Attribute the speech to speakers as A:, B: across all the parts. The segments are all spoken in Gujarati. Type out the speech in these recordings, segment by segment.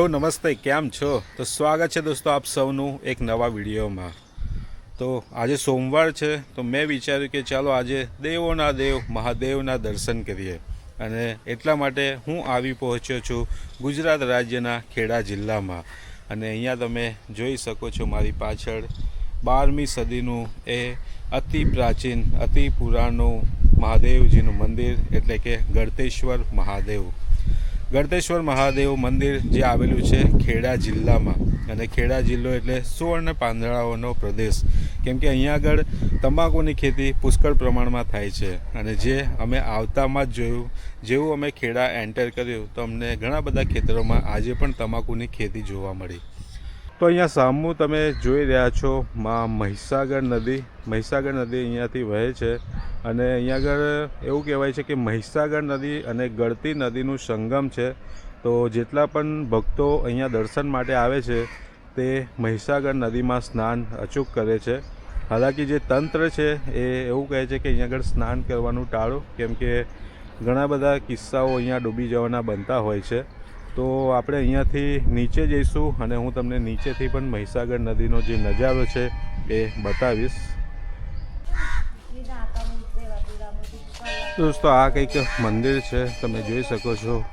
A: હેલો, નમસ્તે, કેમ છો? તો સ્વાગત છે દોસ્તો આપ સૌનું એક નવા વિડીયોમાં. તો આજે સોમવાર છે, તો મેં વિચાર્યું કે ચાલો આજે દેવોના દેવ, મહાદેવના દર્શન કરીએ. અને એટલા માટે હું આવી પહોંચ્યો છું ગુજરાત રાજ્યના ખેડા જિલ્લામાં. અને અહીંયા તમે જોઈ શકો છો મારી પાછળ બારમી સદીનું એ અતિ પ્રાચીન, અતિ પુરાણું મહાદેવજીનું મંદિર, એટલે કે ગળતેશ્વર મહાદેવ. ગળતેશ્વર મહાદેવ મંદિર જે આવેલું છે ખેડા જિલ્લામાં. અને ખેડા જિલ્લો એટલે સુવર્ણ પાંદડાઓનો પ્રદેશ. કેમ કે અહીંયા આગળ તમાકુની ખેતી પુષ્કળ પ્રમાણમાં થાય છે. અને જે અમે આવતામાં જ જોયું, જેવું અમે ખેડા એન્ટર કર્યું, તો અમને ઘણા બધા ખેતરોમાં આજે પણ તમાકુની ખેતી જોવા મળી. તો અહીંયા સામું તમે જોઈ રહ્યા છો, માં મહીસાગર નદી. મહીસાગર નદી અહીંયાથી વહે છે અને અહીંયા આગળ એવું કહેવાય છે કે મહીસાગર નદી અને ગળતી નદીનું સંગમ છે. તો જેટલા પણ ભક્તો અહીંયા દર્શન માટે આવે છે, તે મહીસાગર નદીમાં સ્નાન અચૂક કરે છે. હાલાકી જે તંત્ર છે, એ એવું કહે છે કે અહીંયા આગળ સ્નાન કરવાનું ટાળો, કેમ કે ઘણા બધા કિસ્સાઓ અહીંયા ડૂબી જવાના બનતા હોય છે. તો આપણે અહીંયાથી નીચે જઈશું અને હું તમને નીચેથી પણ મહીસાગર નદીનો જે નજારો છે એ બતાવીશ. દોસ્તો, આ કંઈક મંદિર છે, તમે જોઈ શકો છો.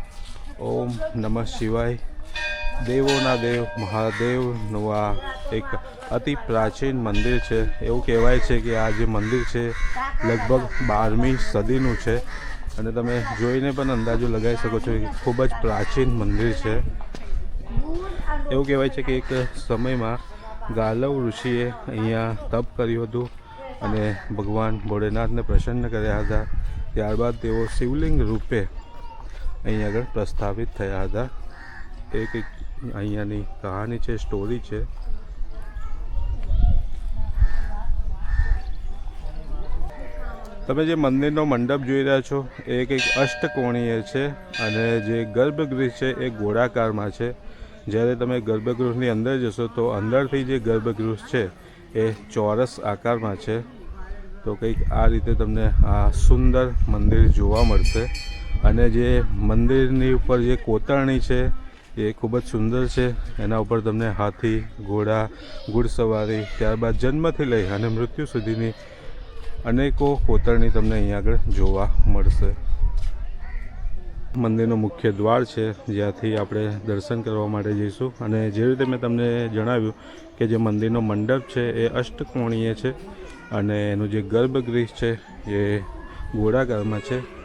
A: ઓમ નમઃ શિવાય. દેવોના દેવ, મહાદેવનું આ એક અતિ પ્રાચીન મંદિર છે. એવું કહેવાય છે કે આ જે મંદિર છે, લગભગ બારમી સદીનું છે. અને તમે જોઈને પણ અંદાજો લગાવી શકો છો કે ખૂબ જ પ્રાચીન મંદિર છે. એવું કહેવાય છે કે એક સમયમાં ગાલવ ઋષિએ અહીંયા તપ કર્યું હતું અને ભગવાન ભોળેનાથને પ્રસન્ન કર્યા હતા. ત્યારબાદ તેઓ શિવલિંગ રૂપે અહીં આગળ પ્રસ્થાપિત થયા હતા. એક અહીંયાની કહાની છે સ્ટોરી છે. તમે જે મંદિરનો મંડપ જોઈ રહ્યા છો, એ કંઈક અષ્ટકોણીય છે અને જે ગર્ભગૃહ છે એ ગોળાકારમાં છે. જ્યારે તમે ગર્ભગૃહની અંદર જશો, તો અંદરથી જે ગર્ભગૃહ છે, એ ચોરસ આકારમાં છે. તો કંઈક આ રીતે તમને આ સુંદર મંદિર જોવા મળશે. અને જે મંદિરની ઉપર જે કોતરણી છે, એ ખૂબ જ સુંદર છે. એના ઉપર તમને હાથી, ઘોડા, ઘોડસવારી, ત્યારબાદ જન્મથી લઈ અને મૃત્યુ સુધીની અનેકો કોતરણી તમને અહીંયા આગળ જોવા મળશે. મંદિરનો મુખ્ય દ્વાર છે, જ્યાંથી આપણે દર્શન કરવા માટે જઈશું. અને જે રીતે મેં તમને જણાવ્યું કે જે મંદિરનો મંડપ છે, એ અષ્ટકોણીય છે અને એનું જે ગર્ભગૃહ છે, એ ગોળાકારમાં છે.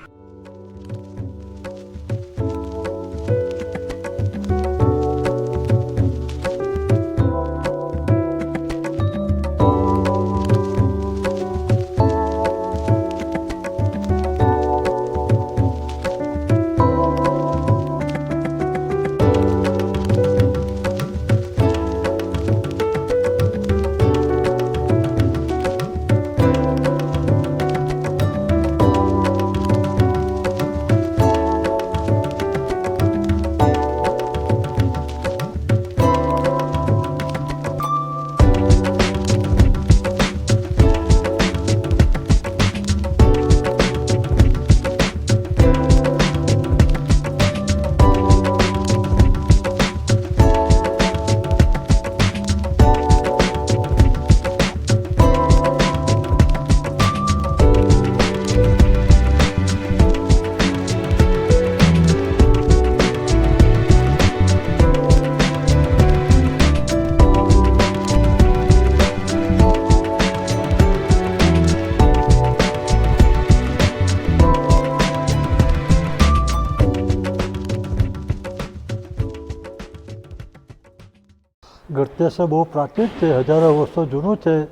B: ગળતેશ્વર બહુ પ્રાચીન છે, હજારો વર્ષો જૂનું છે.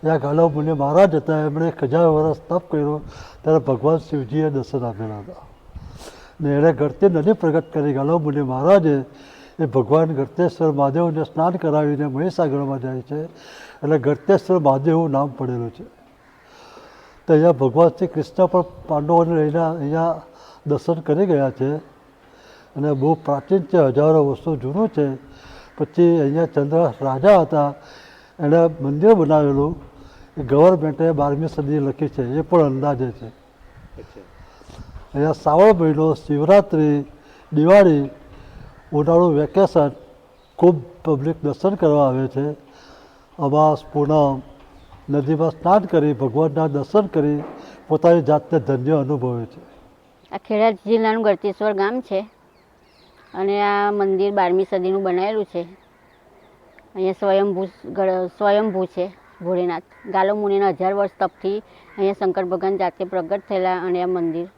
B: ત્યાં ગાલવ મુનિ મહારાજ હતા, એમણે એક હજાર વર્ષ તપ કર્યો, ત્યારે ભગવાન શિવજીએ દર્શન આપેલા હતા. ને એણે ગરતી નદી પ્રગટ કરી. ગાલવ મુનિ મહારાજે એ ભગવાન ગળતેશ્વર મહાદેવને સ્નાન કરાવીને મહીસાગરમાં જાય છે. એટલે ગળતેશ્વર મહાદેવનું નામ પડેલું છે. તો અહીંયા ભગવાન શ્રી કૃષ્ણ પણ પાંડવોને લઈને અહીંયા દર્શન કરી ગયા છે. અને બહુ પ્રાચીન છે, હજારો વર્ષો જૂનું છે. પછી અહીંયા ચંદ્ર રાજા હતા. એણે મંદિર બનાવેલું. એ ગવર્મેન્ટે બારમી સદી લખી છે. એ પણ અંદાજે છે. અહીંયા શ્રાવણ મહિનો શિવરાત્રિ દિવાળી ઉનાળું વેકેશન ખૂબ પબ્લિક દર્શન કરવા આવે છે. અમાસ પૂનમ નદીમાં સ્નાન કરી ભગવાનના દર્શન કરી પોતાની જાતને ધન્ય અનુભવે છે.
C: આ ખેડા જિલ્લાનું ગળતેશ્વર ગામ છે. અને આ મંદિર બારમી સદીનું બનાવેલું છે. અહીંયા સ્વયંભૂ સ્વયંભૂ છે ભોળેનાથ. ગાલો મુનિના હજાર વર્ષ તપથી અહીંયા શંકર ભગવાન જાતે પ્રગટ થયેલા અને આ મંદિર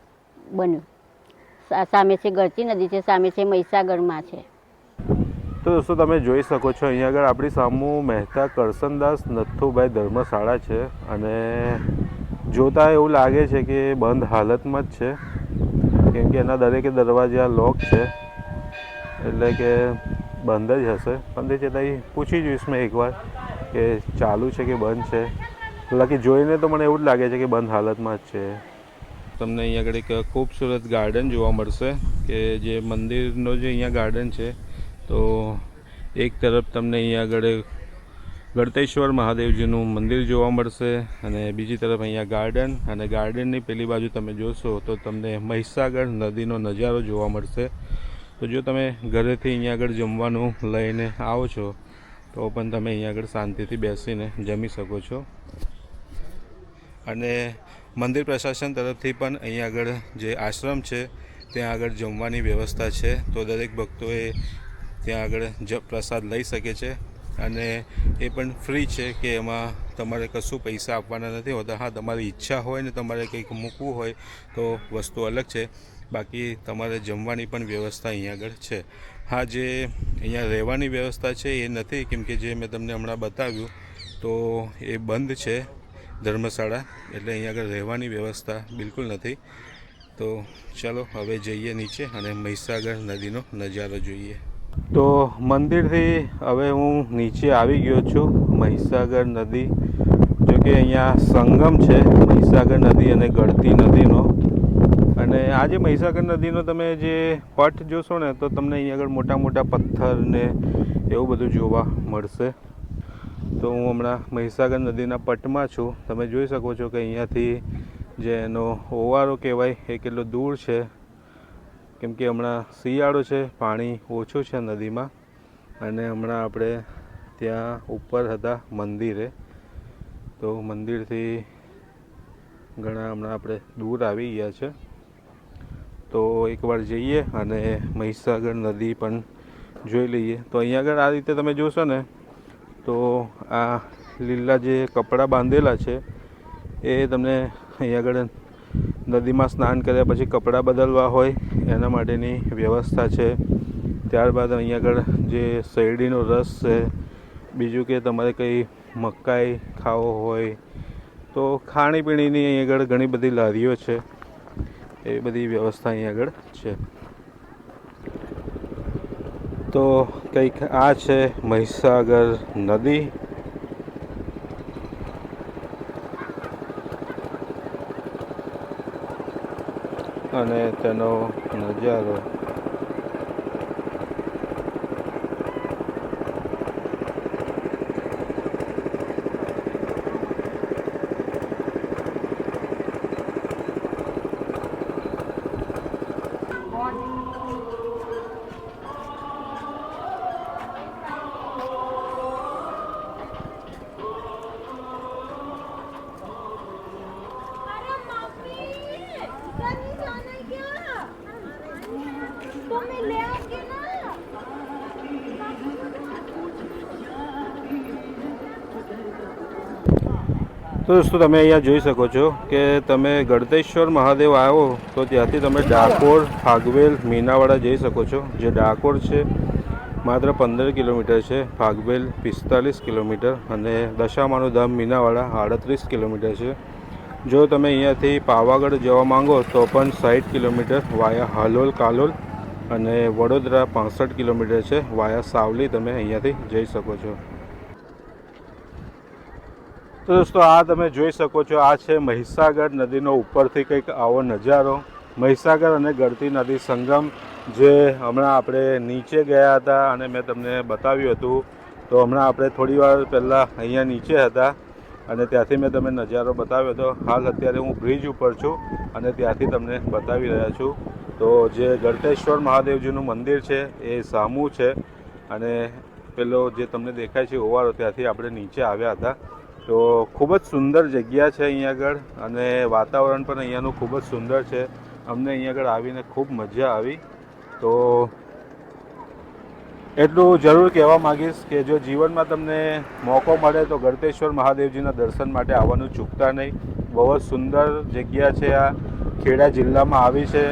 C: બન્યું. સામે છે ગળતી નદી છે, સામે છે મહીસાગરમાં છે.
A: તો દોસ્તો, તમે જોઈ શકો છો, અહીંયા આગળ આપણી સામું મહેતા કરસનદાસ નથુભાઈ ધર્મશાળા છે અને જોતા એવું લાગે છે કે બંધ હાલતમાં જ છે. કેમ કે એના દરેકે દરવાજા લોક છે. એટલે કે બંધ જ હશે. પણ તે છતાંય પૂછી જોઈશ મેં એકવાર કે ચાલુ છે કે બંધ છે. બાકી જોઈને તો મને એવું જ લાગે છે કે બંધ હાલતમાં જ છે. તમને અહીંયા આગળ એક ખૂબસૂરત ગાર્ડન જોવા મળશે કે જે મંદિરનો જે અહીંયા ગાર્ડન છે. તો એક તરફ તમને અહીંયા આગળ ગળતેશ્વર મહાદેવજીનું મંદિર જોવા મળશે અને બીજી તરફ અહીંયા ગાર્ડન. અને ગાર્ડનની પેલી બાજુ તમે જોશો તો તમને મહીસાગર નદીનો નજારો જોવા મળશે. તો જો તમે ઘરેથી અહીંયા આગળ જમવાનું લઈને આવો છો, તો પણ તમે અહીંયા આગળ શાંતિથી બેસીને જમી શકો છો. અને મંદિર પ્રશાસન તરફથી પણ અહીંયા આગળ જે આશ્રમ છે, ત્યાં આગળ જમવાની વ્યવસ્થા છે. તો દરેક ભક્તોએ ત્યાં આગળ જ પ્રસાદ લઈ શકે છે. અને એ પણ ફ્રી છે કે એમાં તમારે કશું પૈસા આપવાના નથી હોતા. હા, તમારી ઈચ્છા હોય ને તમારે કંઈક મૂકવું હોય તો વસ્તુ અલગ છે. બાકી તમારે જમવાની પણ વ્યવસ્થા અહીંયા આગળ છે. હા, જે અહીંયા રહેવાની વ્યવસ્થા છે એ નથી. કેમ કે જે મેં તમને હમણાં બતાવ્યું તો એ બંધ છે ધર્મશાળા. એટલે અહીંયા આગળ રહેવાની વ્યવસ્થા બિલકુલ નથી. તો ચાલો, હવે જઈએ નીચે અને મહીસાગર નદીનો નજારો જોઈએ. તો મંદિરથી હવે હું નીચે આવી ગયો છું, મહીસાગર નદી. જો કે અહીંયા સંગમ છે, મહીસાગર નદી અને ગળતી નદીનો. અને આ જે મહીસાગર નદીનો તમે જે પટ જોશો ને, તો તમને અહીં આગળ મોટા મોટા પથ્થર ને એવું બધું જોવા મળશે. તો હું હમણાં મહીસાગર નદીના પટમાં છું. તમે જોઈ શકો છો કે અહીંયાથી જે એનો ઓવારો કહેવાય, એ કેટલો દૂર છે. કેમ કે હમણાં શિયાળો છે, પાણી ઓછું છે નદીમાં અને હમણાં આપણે ત્યાં ઉપર હતા મંદિરે. તો મંદિરથી ઘણા હમણાં આપણે દૂર આવી ગયા છે. તો એકવાર જઈએ અને મહીસાગર નદી પણ જોઈ લઈએ. તો અહીંયા આગળ આ રીતે તમે જોશો ને, તો આ લીલા જે કપડાં બાંધેલા છે, એ તમને અહીંયા આગળ નદીમાં સ્નાન કર્યા પછી કપડાં બદલવા હોય એના માટેની વ્યવસ્થા છે. ત્યારબાદ અહીંયા આગળ જે શેરડીનો રસ છે, બીજું કે તમારે કંઈ મકાઈ ખાવો હોય તો ખાણીપીણીની અહીં આગળ ઘણી બધી લારીઓ છે. એ બધી વ્યવસ્થા અહીં આગળ છે. તો કંઈક આ છે મહીસાગર નદી. અને તેનો નજારો
D: Thank you.
A: તો દોસ્તો તમે અહીંયા જોઈ શકો છો કે તમે ગળતેશ્વર મહાદેવ આવો તો ત્યાંથી તમે ડાકોર, ફાગવેલ, મીનાવાડા જઈ શકો છો. જે ડાકોર છે, માત્ર પંદર કિલોમીટર છે. ફાગવેલ પિસ્તાલીસ કિલોમીટર અને દશામાનું ધામ મીનાવાડા આડત્રીસ કિલોમીટર છે. જો તમે અહીંયાથી પાવાગઢ જવા માંગો તો પણ સાઠ કિલોમીટર વાયા હાલોલ કાલોલ અને વડોદરા પાસઠ કિલોમીટર છે. વાયા સાવલી તમે અહીંયાથી જઈ શકો છો. તો દોસ્તો, આ તમે જોઈ શકો છો, આ છે મહીસાગર નદીનો ઉપરથી કંઈક આવો નજારો. મહીસાગર અને ગળતી નદી સંગમ, જે હમણાં આપણે નીચે ગયા હતા અને મેં તમને બતાવ્યું હતું. તો હમણાં આપણે થોડી વાર પહેલાં અહીંયા નીચે હતા અને ત્યાંથી મેં તમને નજારો બતાવ્યો હતો. હાલ અત્યારે હું બ્રિજ ઉપર છું અને ત્યાંથી તમને બતાવી રહ્યા છું. તો જે ગળતેશ્વર મહાદેવજીનું મંદિર છે, એ સામું છે અને પેલો જે તમને દેખાય છે ઓવારો ત્યાંથી આપણે નીચે આવ્યા હતા. તો ખૂબ જ સુંદર જગ્યા છે અહીંયા આગળ અને વાતાવરણ પણ અહીંયાનું ખૂબ જ સુંદર છે. અમને અહીંયા આગળ આવીને ખૂબ મજા આવી. તો એટલું જરૂર કહેવા માંગીશ કે જો જીવનમાં તમને મોકો મળે તો ગળતેશ્વર મહાદેવજીના દર્શન માટે આવવાનું ચૂકતા નહીં. બહુ જ સુંદર જગ્યા છે આ. ખેડા જિલ્લામાં આવી છે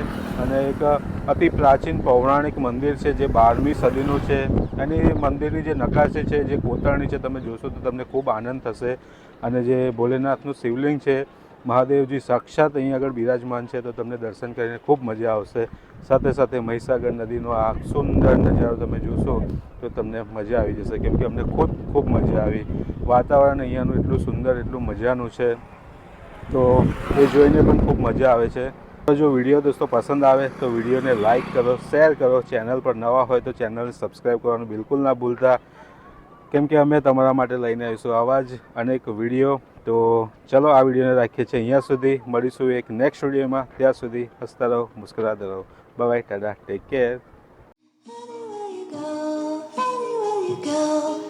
A: અને એક અતિ પ્રાચીન પૌરાણિક મંદિર છે, જે બારમી સદીનું છે. એની મંદિરની જે નકાશી છે, જે કોતરણી છે, તમે જોશો તો તમને ખૂબ આનંદ થશે. અને જે ભોલેનાથનું શિવલિંગ છે, મહાદેવજી સાક્ષાત અહીં આગળ બિરાજમાન છે, તો તમને દર્શન કરીને ખૂબ મજા આવશે. સાથે સાથે મહીસાગર નદીનો આ સુંદર નજારો તમે જોશો તો તમને મજા આવી જશે, કેમ કે અમને ખૂબ ખૂબ મજા આવી. વાતાવરણ અહીંયાનું એટલું સુંદર, એટલું મજાનું છે. તો એ જોઈને પણ ખૂબ મજા આવે છે. જો વીડિયો દોસ્તો પસંદ આવે તો વિડીયોને લાઇક કરો શેર કરો. ચેનલ પર નવા હોય તો ચેનલને સબસ્ક્રાઈબ કરવાનું બિલકુલ ના ભૂલતા. કેમ કે અમે તમારા માટે લઈને આવીશું આવા જ અનેક વીડિયો. તો ચલો આ વિડીયોને રાખીએ છીએ અહીંયા સુધી. મળીશું એક નેક્સ્ટ વિડીયોમાં. ત્યાં સુધી હસતા રહો, મુસ્કરાતા રહો. Bye tata. Take care
E: go.